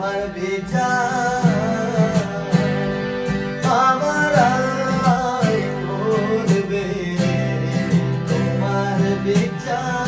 আমার বেজা আমার করবে তোমার বেচা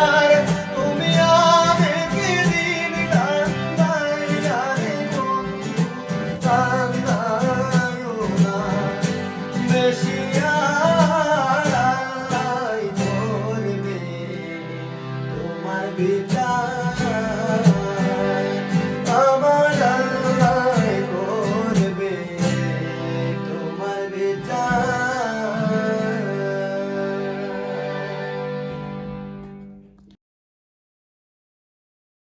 be done.